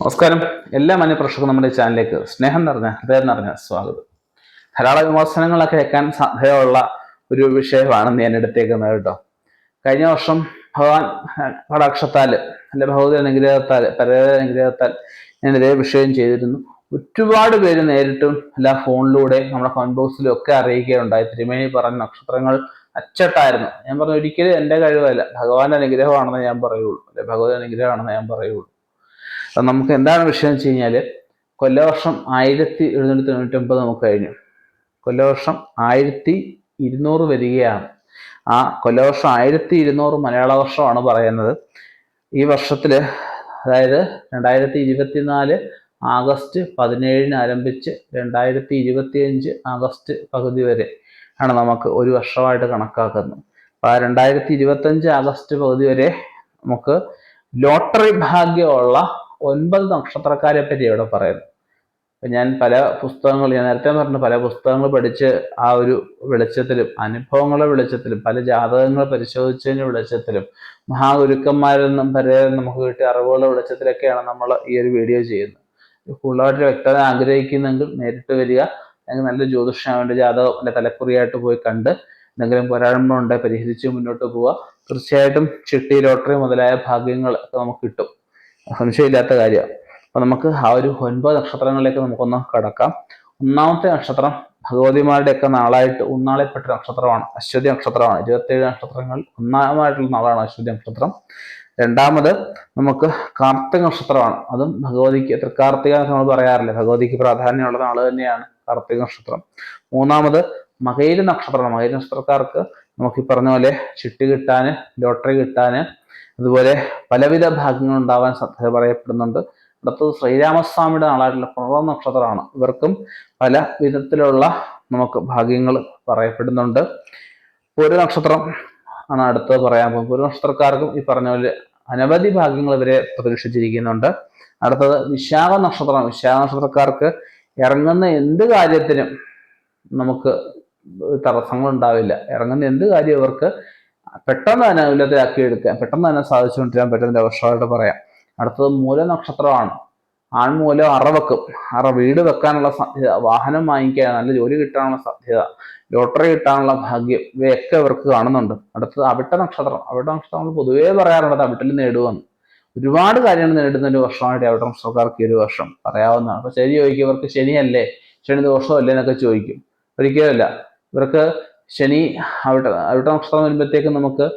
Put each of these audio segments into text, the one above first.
നമസ്കാരം. എല്ലാ മാന്യപ്രേക്ഷകർക്കും നമ്മുടെ ചാനലിലേക്ക് സ്നേഹം നിറഞ്ഞ ഹൃദയം നിറഞ്ഞ സ്വാഗതം. ധാരാളം വിമർശനങ്ങളൊക്കെ കേൾക്കാൻ സാധ്യതയുള്ള ഒരു വിഷയമാണ് ഞാൻ എടുത്തേക്കുന്നത് കേട്ടോ. കഴിഞ്ഞ വർഷം ഭഗവാൻ കടാക്ഷത്താൽ അല്ലെ ഭഗവതി അനുഗ്രഹത്താൽ പരേത അനുഗ്രഹത്താൽ ഞാൻ ഇതേ വിഷയം ചെയ്തിരുന്നു. ഒരുപാട് പേര് നേരിട്ടും അല്ല ഫോണിലൂടെ നമ്മുടെ ഫോൺ ബോക്സിലും ഒക്കെ അറിയിക്കുകയുണ്ടായി. തിരുമേനി പറഞ്ഞ നക്ഷത്രങ്ങൾ അച്ചട്ടായിരുന്നു. ഞാൻ പറഞ്ഞു ഒരിക്കലും എന്റെ കഴിവല്ല. ഭഗവാന്റെ അനുഗ്രഹമാണെന്ന് ഞാൻ പറയുള്ളൂ. അല്ലെ ഭഗവതി അനുഗ്രഹമാണെന്ന് ഞാൻ പറയുള്ളൂ. അപ്പം നമുക്ക് എന്താണ് വിഷയം വെച്ച് കഴിഞ്ഞാൽ കൊല്ലവർഷം ആയിരത്തി എഴുന്നൂറ്റി തൊണ്ണൂറ്റൊമ്പത് നമുക്ക് കഴിഞ്ഞു. കൊല്ലവർഷം ആയിരത്തി ഇരുന്നൂറ് വരികയാണ്. ആ കൊല്ലവർഷം ആയിരത്തി ഇരുന്നൂറ് മലയാള വർഷമാണ് പറയുന്നത്. ഈ വർഷത്തിൽ അതായത് രണ്ടായിരത്തി ഇരുപത്തിനാല് ആഗസ്റ്റ് പതിനേഴിന് ആരംഭിച്ച് രണ്ടായിരത്തി ഇരുപത്തിയഞ്ച് ആഗസ്റ്റ് പകുതി വരെ ആണ് നമുക്ക് ഒരു വർഷമായിട്ട് കണക്കാക്കുന്നത്. അപ്പോൾ ആ രണ്ടായിരത്തി ഇരുപത്തഞ്ച് ആഗസ്റ്റ് പകുതി വരെ നമുക്ക് ലോട്ടറി ഭാഗ്യമുള്ള ഒൻപത് നക്ഷത്രക്കാരെ പറ്റി ഇവിടെ പറയുന്നു. ഞാൻ പല പുസ്തകങ്ങൾ ഞാൻ നേരത്തെ പറഞ്ഞ പല പുസ്തകങ്ങൾ പഠിച്ച് ആ ഒരു വെളിച്ചത്തിലും അനുഭവങ്ങളെ വെളിച്ചത്തിലും പല ജാതകങ്ങൾ പരിശോധിച്ചതിന്റെ വെളിച്ചത്തിലും മഹാഗുരുക്കന്മാരിൽ നിന്നും പല നമുക്ക് കിട്ടിയ അറിവുകളുടെ വെളിച്ചത്തിലൊക്കെയാണ് നമ്മൾ ഈ ഒരു വീഡിയോ ചെയ്യുന്നത്. കൂടുതലായിട്ട് വ്യക്തത ആഗ്രഹിക്കുന്നെങ്കിൽ നേരിട്ട് വരിക. അല്ലെങ്കിൽ നല്ല ജ്യോതിഷാവിന്റെ ജാതകം അല്ലെ തലക്കുറിയായിട്ട് പോയി കണ്ട് എന്തെങ്കിലും പോരായ്മ ഉണ്ടെങ്കിൽ പരിഹരിച്ച് മുന്നോട്ട് പോവുക. തീർച്ചയായിട്ടും ചിട്ടി ലോട്ടറി മുതലായ ഭാഗ്യങ്ങൾ ഒക്കെ നമുക്ക് കിട്ടും. സംശയമില്ലാത്ത കാര്യമാണ് അപ്പൊ നമുക്ക് ആ ഒരു ഒൻപത് നക്ഷത്രങ്ങളിലേക്ക് നമുക്കൊന്ന് കടക്കാം. ഒന്നാമത്തെ നക്ഷത്രം ഭഗവതിമാരുടെയൊക്കെ നാളായിട്ട് ഉന്നാളിൽപ്പെട്ട നക്ഷത്രമാണ്. അശ്വതി നക്ഷത്രമാണ്. ഇരുപത്തേഴ് നക്ഷത്രങ്ങൾ ഒന്നാമതായിട്ടുള്ള നാളാണ് അശ്വതി നക്ഷത്രം. രണ്ടാമത് നമുക്ക് കാർത്തിക നക്ഷത്രമാണ്. അതും ഭഗവതിക്ക് തൃക്കാർത്തിക നമ്മൾ പറയാറില്ല? ഭഗവതിക്ക് പ്രാധാന്യമുള്ള നാൾ തന്നെയാണ് കാർത്തിക നക്ഷത്രം. മൂന്നാമത് മകയിൽ നക്ഷത്രമാണ് മകയില നക്ഷത്രക്കാർക്ക് നമുക്ക് ഈ പറഞ്ഞ പോലെ ചിട്ടി കിട്ടാന് ലോട്ടറി കിട്ടാന് അതുപോലെ പലവിധ ഭാഗ്യങ്ങൾ ഉണ്ടാവാൻ സാധ്യത പറയപ്പെടുന്നുണ്ട്. അടുത്തത് ശ്രീരാമസ്വാമിയുടെ നാളായിട്ടുള്ള പ്രണവ നക്ഷത്രമാണ്. ഇവർക്കും പല വിധത്തിലുള്ള നമുക്ക് ഭാഗ്യങ്ങൾ പറയപ്പെടുന്നുണ്ട്. ഒരു നക്ഷത്രം ആണ് അടുത്തത് പറയാൻ പോകുന്നത്. ഒരു നക്ഷത്രക്കാർക്കും ഈ പറഞ്ഞ പോലെ അനവധി ഭാഗ്യങ്ങൾ ഇവരെ പ്രതീക്ഷിച്ചിരിക്കുന്നുണ്ട്. അടുത്തത് വിശാഖ നക്ഷത്രം. വിശാഖ നക്ഷത്രക്കാർക്ക് ഇറങ്ങുന്ന എന്ത് കാര്യത്തിനും നമുക്ക് തടസ്സങ്ങൾ ഉണ്ടാവില്ല ഇറങ്ങുന്ന എന്ത് കാര്യം ഇവർക്ക് പെട്ടെന്ന് തന്നെ ഉന്നതരാക്കി എടുക്കാൻ പെട്ടെന്ന് തന്നെ സാധിച്ചുകൊണ്ടിരാൻ പറ്റുന്ന വർഷമായിട്ട് പറയാം. അടുത്തത് മൂല നക്ഷത്രമാണ്. ആൺമൂലം അറ വെക്കും. അറ വീട് വെക്കാനുള്ള സാധ്യത വാഹനം വാങ്ങിക്കാൻ നല്ല ജോലി കിട്ടാനുള്ള സാധ്യത ലോട്ടറി കിട്ടാനുള്ള ഭാഗ്യം ഇവയൊക്കെ ഇവർക്ക് കാണുന്നുണ്ട്. അടുത്തത് അവിട്ട നക്ഷത്രം. അവിട്ട നക്ഷത്രം നമ്മൾ പൊതുവേ പറയാറുള്ളത് അവിട്ടിൽ നേടുവെന്ന് ഒരുപാട് കാര്യങ്ങൾ നേടുന്ന ഒരു വർഷമായിട്ട് അവിട്ട നക്ഷത്രക്കാർക്ക് ഈ ഒരു വർഷം പറയാവുന്നതാണ്. അപ്പൊ ശരി ചോദിക്കും ഇവർക്ക് ശനിയല്ലേ? ശനി ദോഷമല്ലേ എന്നൊക്കെ ചോദിക്കും. ഒരിക്കലുമല്ല. ഇവർക്ക് ശനി അവിട്ട അവിട്ട നക്ഷത്രം വരുമ്പോഴത്തേക്കും നമുക്ക്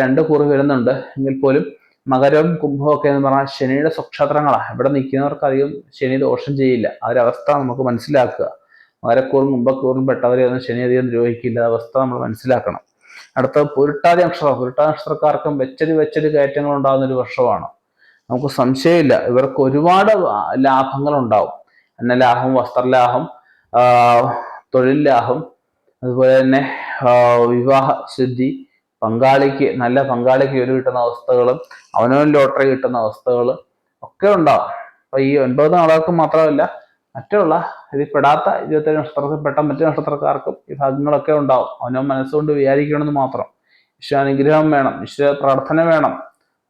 രണ്ട് കുറി വരുന്നുണ്ട്. എങ്കിൽ പോലും മകരവും കുംഭവും ഒക്കെ എന്ന് പറഞ്ഞാൽ ശനിയുടെ സ്വക്ഷേത്രങ്ങളാണ്. ഇവിടെ നിൽക്കുന്നവർക്ക് അധികം ശനി ദോഷം ചെയ്യില്ല. ആ ഒരു അവസ്ഥ നമുക്ക് മനസ്സിലാക്കുക. മകരക്കൂറും കുംഭക്കൂറും പെട്ടവരെയൊന്നും ശനി അധികം ദ്രോഹിക്കില്ല. അവസ്ഥ നമ്മൾ മനസ്സിലാക്കണം. അടുത്ത പുരുട്ടാതി നക്ഷത്രം. പുരുട്ടാതി നക്ഷത്രക്കാർക്കും വെച്ചടി വെച്ചടി കയറ്റങ്ങൾ ഉണ്ടാകുന്ന ഒരു വർഷമാണ്. നമുക്ക് സംശയമില്ല. ഇവർക്ക് ഒരുപാട് ലാഭങ്ങൾ ഉണ്ടാവും. എന്ന അന്നലാഭം വസ്ത്രലാഭം തൊഴിൽ ലാഭം അതുപോലെ തന്നെ വിവാഹ ശുദ്ധി പങ്കാളിക്ക് നല്ല പങ്കാളിക്ക് ജോലി കിട്ടുന്ന അവസ്ഥകളും അവനവൻ ലോട്ടറി കിട്ടുന്ന അവസ്ഥകൾ ഒക്കെ ഉണ്ടാവും. അപ്പൊ ഈ ഒൻപത് നാളുകൾക്ക് മാത്രമല്ല മറ്റുള്ള ഇതിൽ പെടാത്ത ഇരുപത്തേഴ് നക്ഷത്രത്തിൽ പെട്ട മറ്റു നക്ഷത്രക്കാർക്കും ഈ ഭാഗങ്ങളൊക്കെ ഉണ്ടാവും. അവനവൻ മനസ്സുകൊണ്ട് വിചാരിക്കണമെന്ന് മാത്രം. ഈശ്വരാനുഗ്രഹം വേണം ഈശ്വര പ്രാർത്ഥന വേണം.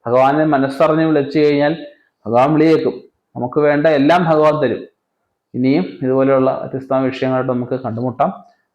ഭഗവാനെ മനസ്സറിഞ്ഞ് വിളിച്ചു കഴിഞ്ഞാൽ ഭഗവാൻ വിളിയേക്കും. നമുക്ക് വേണ്ട എല്ലാം ഭഗവാൻ തരും. ഇനിയും ഇതുപോലെയുള്ള വ്യത്യസ്ത വിഷയങ്ങളായിട്ട് നമുക്ക് കണ്ടുമുട്ടാം.